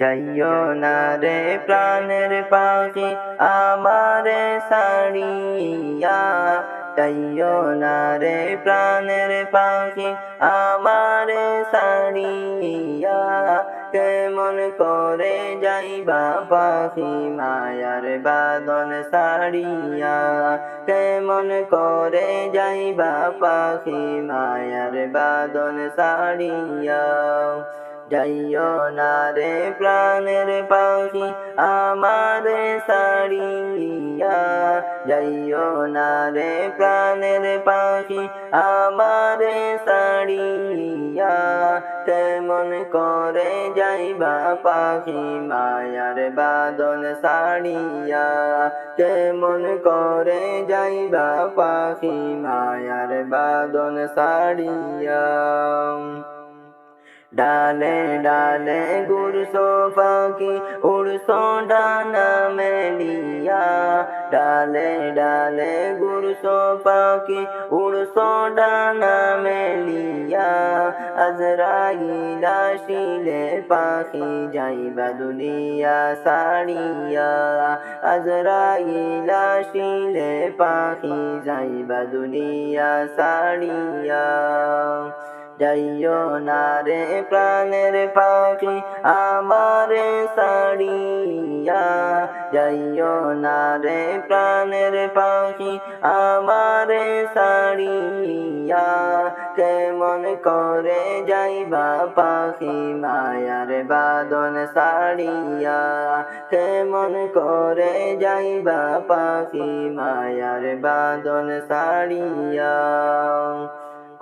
যাইও না রে প্রাণের পাখি আমারে সাড়িয়া যাইও না রে প্রাণের পাখি আমারে সাড়িয়া কেমন করে যাইবা পাখি মায়ার বাদন সাড়িয়া কেমন করে যাইবা পাখি মায়ার বাদন সাড়িয়া যাইও না রে প্রাণের পাখি আমারে সাড়িয়া যাইও না রে প্রাণের পাখি আমারে সাড়িয়া কেমন করে যাইবা পাখি, মায়ার বাদন সাড়িয়া কেমন করে যাইবা পাখি, মায়ার বাদন সাড়িয়া ডালে ডালে গুরসো পাখি উড়সো ডানা মেলিয়া ডালে ডালে গুরসো পাখি উড়সো ডানা মেলিয়া আজরাইলা শিলে পাখি যাইবা দুনিয়া সাড়িয়া আজরাইলা শিলে পাখি যাইবা দুনিয়া সাড়িয়া যাইও না রে প্রাণের পাখি আমারে সাড়িয়া যাইও না রে প্রাণের পাখি আমারে সাড়িয়া কেমন করে যাইবা পাখি মায়ার বাদন সাড়িয়া কেমন করে যাইবা পাখি মায়ার বাদন সাড়িয়া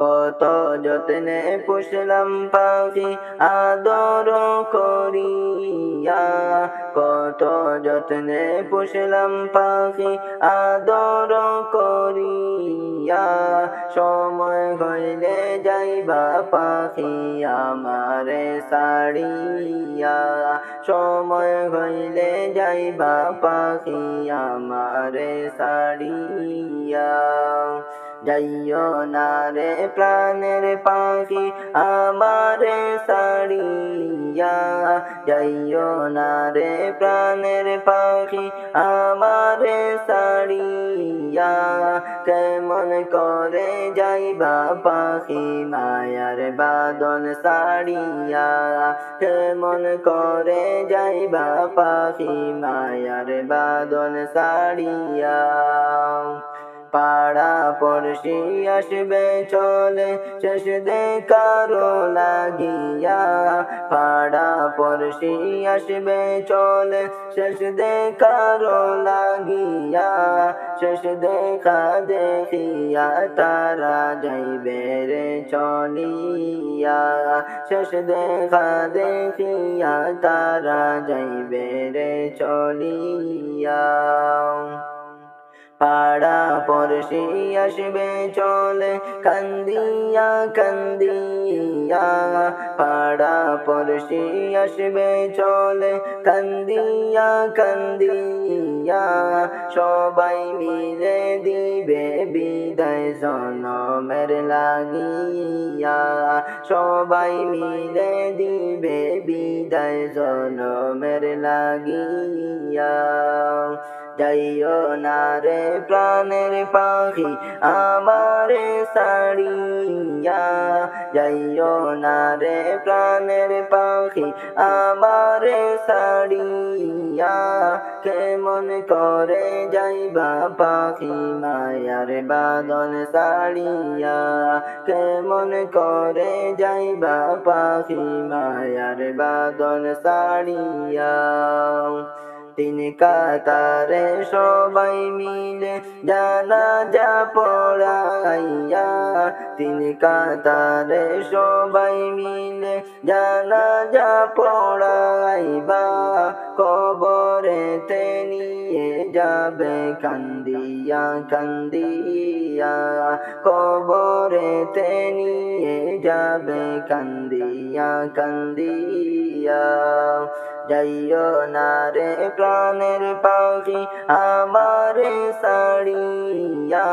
কত যত্নে পুষলাম পাখি আদর করিয়া। কত যত্নে পুষলাম পাখি আদর করিয়া। সময় হইলে যাইবা পাখি আমারে সাড়িয়া সময় হইলে যাইবা পাখি আমারে সাড়িয়া যাইও না রে প্রাণের পাখি, আমারে সাড়িয়া যাইও না রে প্রাণের পাখি, আমারে সাড়িয়া কেমন করে যাইবা পাখি, মায়ার বাদন সাড়িয়া কেমন করে যাইবা পাখি, মায়ার বাদন সাড়িয়া পাড়া পড়শি আসবে, চলে শেষ দেখারো লাগিয়া। পাড়া পড়শি আসবে, চলে শেষ দেখারো লাগিয়া। শেষ দেখা দেখিয়া তারা যাইবে রে চলিয়া। শেষ দেখা দেখিয়া তারা যাইবে রে চলিয়া। পাড়া পড়শি আসবে চলে, কান্দিয়া কান্দিয়া। পাড়া পড়শি আসবে চলে, কান্দিয়া কান্দিয়া। সবাই মিলে দিবে বিদায় জনমের লাগিয়া। সবাই মিলে দিবে বিদায় জনমের লাগিয়া। যাইও না রে প্রাণের পাখি আমারে সাড়িয়া যাইও না রে প্রাণের পাখি আমারে সাড়িয়া কেমন করে যাইবা পাখি মায়ার বাদন সাড়িয়া কেমন করে যাইবা পাখি মায়ার বাদন সাড়িয়া তিন কাতারে সবাই মিলে জানা যা পড়াইয়া। তিন কাতারে সবাই মিলে জানা যা পড়াইবা। কবরে তে নিয়ে যাবে কান্দিয়া কান্দিয়া। কবরে তে নিয়ে যাবে কান্দিয়া কান্দিয়া। যাইও না রে প্রাণের পাখি, আমারে সাড়িয়া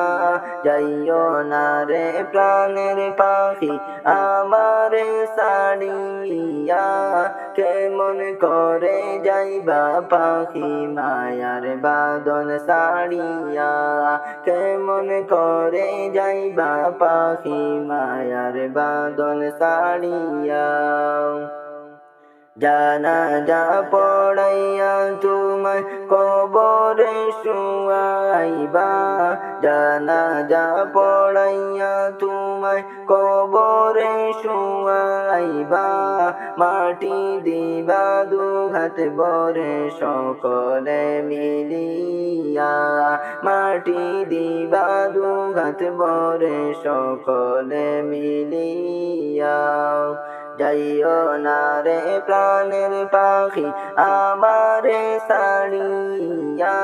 যাইও না রে প্রাণের পাখি, আমারে সাড়িয়া কেমন করে যাইবা পাখি মায়ার বাদন সাড়িয়া কেমন করে যাইবা পাখি মায়ার বাদন সাড়িয়া জানা যা পড়াইয়া তোমার কবরে শুয়াইবা। জানা যা পড়াইয়া তোমার কবরে শুয়াইবা। মাটি দিবা, দুঘাত বরে সকলে মিলিয়া। মাটি দিবা, দুঘাত বরে সকলে মিলিয়া। যাইও না রে প্রাণের পাখি, আমারে সাড়িয়া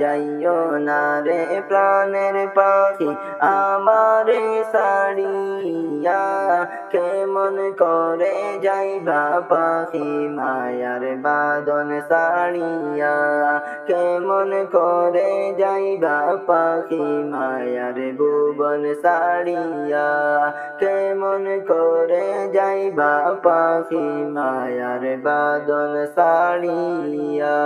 যাইও না রে প্রাণের পাখি, আমারে সাড়িয়া কেমন করে যাইবা পাখি, মায়ার বাদন সাড়িয়া কেমন করে যাইবা পাখি, মায়ার ভুবন সাড়িয়া কেমন করে যাইবা পাখি মায়ার বাদন সাড়িয়া